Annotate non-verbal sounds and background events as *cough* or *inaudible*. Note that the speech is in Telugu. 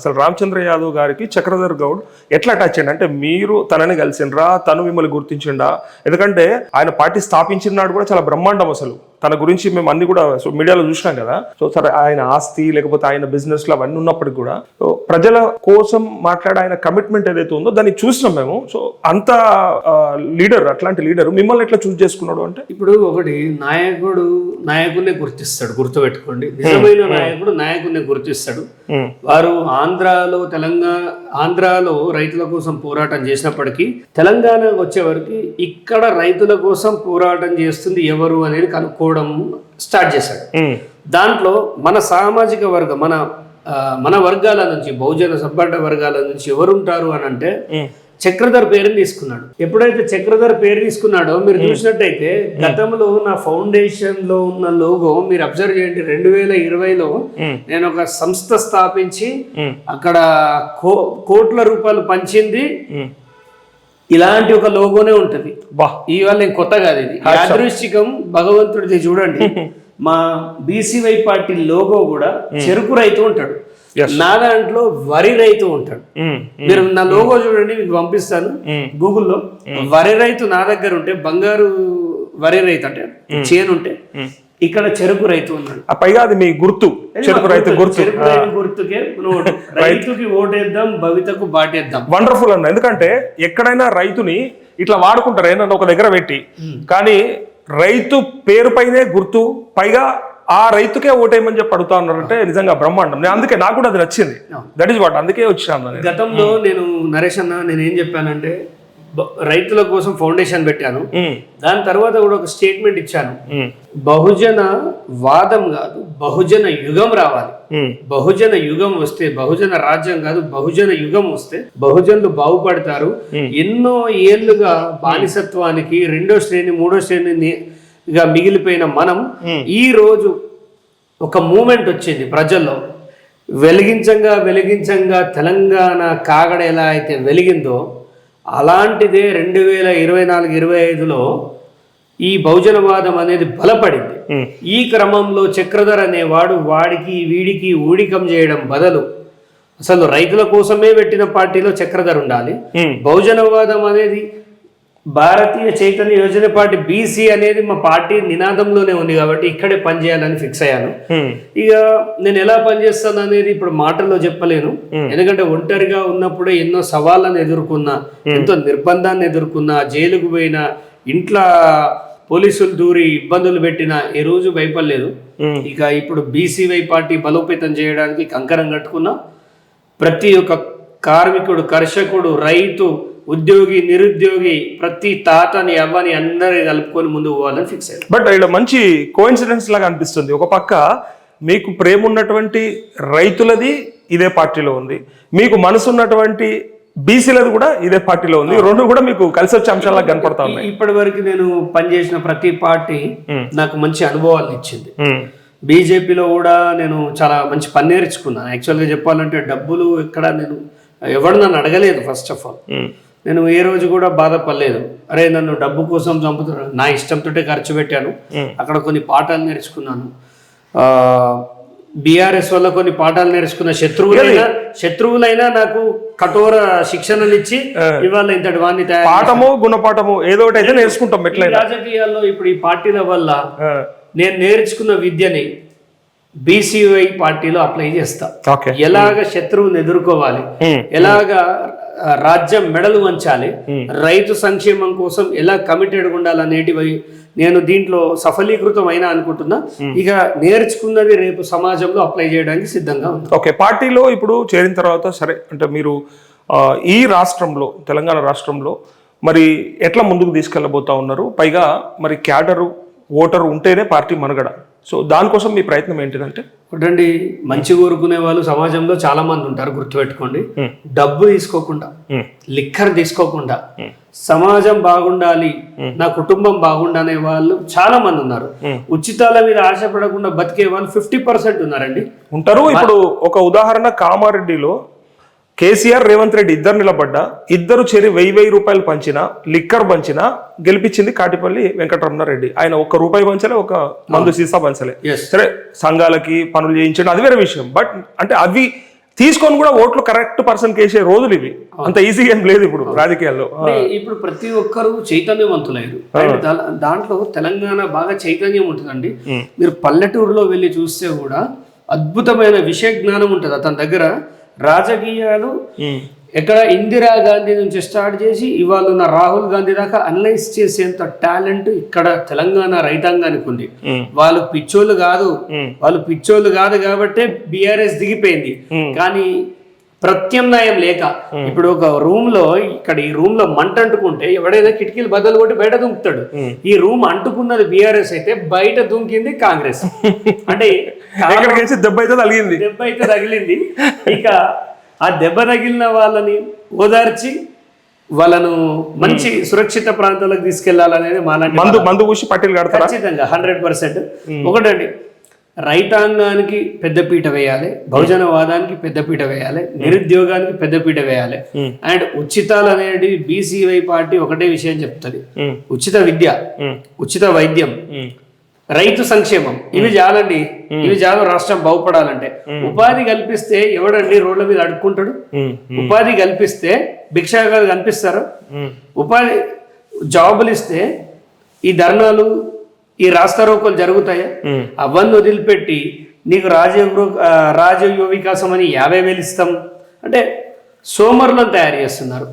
అసలు రామచంద్ర యాదవ్ గారికి చక్రధర్ గౌడ్ ఎట్లా టచ్ అండి అంటే మీరు తనని కలిసిండ్రా తను మిమ్మల్ని గుర్తించిండా? ఎందుకంటే ఆయన పార్టీ స్థాపించిన నాడు కూడా చాలా బ్రహ్మాండం అసలు. తన గురించి మేము అన్ని కూడా సో మీడియాలో చూసినాం కదా. సో సరే ఆయన ఆస్తి లేకపోతే ఆయన బిజినెస్లో అవన్నీ ఉన్నప్పటికీ కూడా సో ప్రజల కోసం మాట్లాడే ఆయన కమిట్మెంట్ ఏదైతే ఉందో దాన్ని చూసినాం మేము. సో అంత లీడర్ అట్లాంటి లీడర్ మిమ్మల్ని ఎట్లా చూస్ చేసుకున్నాడు అంటే? ఇప్పుడు ఒకటి నాయకుడు నాయకుడిని గుర్తిస్తాడు గుర్తుపెట్టుకోండి. నిజమైన నాయకుడు నాయకుడిని గుర్తిస్తాడు. వారు ఆంధ్రాలో తెలంగాణ ఆంధ్రాలో రైతుల కోసం పోరాటం చేసినప్పటికీ తెలంగాణకు వచ్చేవరకు ఇక్కడ రైతుల కోసం పోరాటం చేస్తుంది ఎవరు అనేది కనుక్కోవడం స్టార్ట్ చేశాడు. దాంట్లో మన సామాజిక వర్గం మన మన వర్గాల నుంచి బహుజన సబ్బడ్డ వర్గాల నుంచి ఎవరుంటారు అని అంటే చక్రధర్ పేరుని తీసుకున్నాడు. ఎప్పుడైతే చక్రధర్ పేరు తీసుకున్నాడో మీరు చూసినట్టయితే గతంలో నా ఫౌండేషన్లో ఉన్న లోగో మీరు అబ్జర్వ్ చేయండి రెండు వేల ఇరవైలో నేను ఒక సంస్థ స్థాపించి అక్కడ కో కోట్ల రూపాయలు పంచింది. ఇలాంటి ఒక లోగోనే ఉంటది. ఇవాళ నేను కొత్త కాదు ఇది. యాదృశ్చికం భగవంతుడిది చూడండి. మా బీసీవై పార్టీ లోగో కూడా చెరుకు రైతు ఉంటాడు. నా దాంట్లో వరి రైతు ఉంటాడు. ఉమ్, మీరు నా లోగో చూడండి మీకు పంపిస్తాను. గూగుల్లో వరి రైతు నా దగ్గర ఉంటే బంగారు వరి రైతు అంటే చేను ఉంటే. ఇక్కడ చెరుకు రైతు ఉన్నాడు. ఆ పైగా అది మీ గుర్తు. చెరుకు రైతు గుర్తు గుర్తుకే *laughs* రైతుకి ఓటేద్దాం భవితకు బాటేద్దాం. వండర్ఫుల్ అన్న. ఎందుకంటే ఎక్కడైనా రైతుని ఇట్లా వాడుకుంటారు ఏదన్నా ఒక దగ్గర పెట్టి. కానీ రైతు పేరుపైనే గుర్తు పైగా ఆ రైతుకే ఓటేయమని చెప్పి అడుగుతా ఉన్నారంటే నిజంగా బ్రహ్మాండం. నేను అందుకే నాకు కూడా అది నచ్చింది. దట్ ఈస్ వాట్ అందుకే వచ్చినాను నేను. గతంలో నేను నరేష్ అన్న నేను ఏం చెప్పానంటే రైతుల కోసం ఫౌండేషన్ పెట్టాను. దాని తర్వాత కూడా ఒక స్టేట్మెంట్ ఇచ్చాను. బహుజన వాదం కాదు బహుజన యుగం రావాలి. బహుజన యుగం వస్తే బహుజన రాజ్యం కాదు బహుజన యుగం వస్తే బహుజనులు బాగుపడతారు. ఎన్నో ఏళ్ళుగా బానిసత్వానికి రెండో శ్రేణి మూడో శ్రేణిగా మిగిలిపోయిన మనం ఈ రోజు ఒక మూమెంట్ వచ్చింది ప్రజల్లో. వెలిగించంగా వెలిగించంగా తెలంగాణ కాగడ ఎలా అయితే వెలిగిందో అలాంటిదే రెండు వేల ఇరవై నాలుగు ఇరవై ఐదులో ఈ బహుజనవాదం అనేది బలపడింది. ఈ క్రమంలో చక్రధర్ అనేవాడు వాడికి వీడికి ఊడికం చేయడం బదులు అసలు రైతుల కోసమే పెట్టిన పార్టీలో చక్రధర్ ఉండాలి. బహుజనవాదం అనేది భారతీయ చైతన్య యోజన పార్టీ బీసీ అనేది మా పార్టీ నినాదంలోనే ఉంది కాబట్టి ఇక్కడే పనిచేయాలని ఫిక్స్ అయ్యాను. ఇక నేను ఎలా పనిచేస్తాను అనేది ఇప్పుడు మాటల్లో చెప్పలేను. ఎందుకంటే ఒంటరిగా ఉన్నప్పుడే ఎన్నో సవాళ్ళను ఎదుర్కొన్నా ఎంతో నిర్బంధాన్ని ఎదుర్కొన్నా జైలుకు పోయినా ఇంట్లో పోలీసులు దూరి ఇబ్బందులు పెట్టినా ఏ రోజు భయపడలేదు. ఇక ఇప్పుడు బీసీవై పార్టీ బలోపేతం చేయడానికి కంకరం కట్టుకున్నా ప్రతి ఒక్క కార్మికుడు కర్షకుడు రైతు ఉద్యోగి నిరుద్యోగి ప్రతి తాతని అవ్వని అందరి కలుపుకొని ముందుకు పోవాలని ఫిక్స్ అయ్యారు బట్ ఇలా మంచి కోఇన్సిడెన్స్ లాగా అనిపిస్తుంది. ఒక పక్క మీకు ప్రేమ ఉన్నటువంటి రైతులది ఇదే పార్టీలో ఉంది. మీకు మనసు ఉన్నటువంటి బీసీలది కూడా ఇదే పార్టీలో ఉంది. రెండు కూడా మీకు కలిసి వచ్చే అంశాలకు కనపడతా ఉన్నాయి. ఇప్పటి వరకు నేను పనిచేసిన ప్రతి పార్టీ నాకు మంచి అనుభవాలు ఇచ్చింది. బీజేపీలో కూడా నేను చాలా మంచి పని నేర్చుకున్నాను. యాక్చువల్గా చెప్పాలంటే డబ్బులు ఎక్కడ నేను ఎవడు నన్ను అడగలేదు ఫస్ట్ ఆఫ్ ఆల్ నేను ఏ రోజు కూడా బాధపడలేదు. అరే నన్ను డబ్బు కోసం చంపుతున్నాడు నా ఇష్టంతో ఖర్చు పెట్టాను. అక్కడ కొన్ని పాఠాలు నేర్చుకున్నాను. బీఆర్ఎస్ వల్ల కొన్ని పాఠాలు నేర్చుకున్న శత్రువులైనా శత్రువులైనా నాకు కఠోర శిక్షణలు ఇచ్చి ఇవాళ ఇంతటి వాడిని తయారు పాఠము గుణపాఠము ఏదో ఒకటి అయితే నేర్చుకుంటాం ఎట్లయినా. రాజకీయాల్లో ఇప్పుడు ఈ పార్టీల వల్ల నేను నేర్చుకున్న విద్యని బీసీవై పార్టీలో అప్లై చేస్తా. ఎలాగ శత్రువుని ఎదుర్కోవాలి? ఎలాగ రాజ్యం మెడలు వంచాలి. రైతు సంక్షేమం కోసం ఎలా కమిటెడ్ ఉండాలనేటివి నేను దీంట్లో సఫలీకృతం అయినా అనుకుంటున్నా ఇక నేర్చుకున్నది రేపు సమాజంలో అప్లై చేయడానికి సిద్ధంగా ఉంది ఓకే పార్టీలో ఇప్పుడు చేరిన తర్వాత సరే అంటే మీరు ఈ రాష్ట్రంలో తెలంగాణ రాష్ట్రంలో మరి ఎట్లా ముందుకు తీసుకెళ్ళబోతా ఉన్నారు? పైగా మరి క్యాడరు ఓటరు ఉంటేనే పార్టీ మనుగడ. సో దానికోసం మీ ప్రయత్నం ఏంటిదంటే? ఒకటండి మంచి కోరుకునే వాళ్ళు సమాజంలో చాలా మంది ఉంటారు గుర్తుపెట్టుకోండి. డబ్బు తీసుకోకుండా లిక్కర్ తీసుకోకుండా సమాజం బాగుండాలి నా కుటుంబం బాగుండనే వాళ్ళు చాలా మంది ఉన్నారు. ఉచితాల మీద ఆశపడకుండా బతికే వాళ్ళు ఫిఫ్టీ పర్సెంట్ ఉన్నారండి. ఉంటారు. ఇప్పుడు ఒక ఉదాహరణ కామారెడ్డిలో కేసీఆర్ రేవంత్ రెడ్డి ఇద్దరు నిలబడ్డా ఇద్దరు చేరి వెయ్యి వెయ్యి రూపాయలు పంచిన లిక్కర్ పంచిన గెలిపించింది కాటిపల్లి వెంకటరమణారెడ్డి. ఆయన ఒక్క రూపాయి పంచలే ఒక మందు సీసా పంచలే. సరే సంఘాలకి పనులు చేయించడం అది వేరే విషయం. బట్ అంటే అవి తీసుకొని కూడా ఓట్లు కరెక్ట్ పర్సన్ కేసే రోజులు ఇవి. అంత ఈజీగా ఏం లేదు ఇప్పుడు రాజకీయాల్లో. ఇప్పుడు ప్రతి ఒక్కరు చైతన్యవంతులయ్యారు. దాంట్లో తెలంగాణ బాగా చైతన్యం ఉంటుందండి. మీరు పల్లెటూరులో వెళ్ళి చూస్తే కూడా అద్భుతమైన విషయ జ్ఞానం ఉంటుంది. అతని దగ్గర రాజకీయాలు ఎక్కడ ఇందిరా గాంధీ నుంచి స్టార్ట్ చేసి ఇవాళ ఉన్న రాహుల్ గాంధీ దాకా అనలైజ్ చేసేంత టాలెంట్ ఇక్కడ తెలంగాణ రైతాంగానికి ఉంది. వాళ్ళు పిచ్చోళ్ళు కాదు. వాళ్ళు పిచ్చోళ్ళు కాదు కాబట్టే బీఆర్ఎస్ దిగిపోయింది. కానీ ప్రత్యామ్నాయం లేక. ఇప్పుడు ఒక రూమ్లో ఇక్కడ ఈ రూమ్లో మంట అంటుకుంటే ఎవడైనా కిటికీలు బద్దలు కొట్టి బయట దుంకుతాడు. ఈ రూమ్ అంటుకున్నది బీఆర్ఎస్ అయితే బయట దుంకింది కాంగ్రెస్. *laughs* అంటే దెబ్బ అయితే తగిలింది. దెబ్బ అయితే తగిలింది. ఇక ఆ దెబ్బ తగిలిన వాళ్ళని ఓదార్చి వాళ్ళను మంచి సురక్షిత ప్రాంతాలకు తీసుకెళ్ళాలనేది మాలాంటి మందు మందు పూసి పట్టీలు కడతారా? ఖచ్చితంగా హండ్రెడ్ పర్సెంట్. ఒకటండి రైతాంగానికి పెద్దపీట వేయాలి బహుజనవాదానికి పెద్దపీట వేయాలి నిరుద్యోగానికి పెద్దపీట వేయాలి. అండ్ ఉచితాలు అనేది బీసీవై పార్టీ ఒకటే విషయం చెప్తుంది. ఉచిత విద్య ఉచిత వైద్యం రైతు సంక్షేమం ఇవి చాలండి. ఇవి చాలు రాష్ట్రం బాగుపడాలంటే. ఉపాధి కల్పిస్తే ఎవడండి రోడ్ల మీద అడుక్కుంటాడు. ఉపాధి కల్పిస్తే భిక్షాగాలు కనిపిస్తారు. ఉపాధి జాబులు ఇస్తే ఈ ధర్నాలు ఈ రాస్తారోకోలు జరుగుతాయా. అవన్నీ వదిలిపెట్టి నీకు రాజీవ్ యువ వికాసం అని యాభై వేలు ఇస్తాం అంటే సోమరులను తయారు చేస్తున్నారు.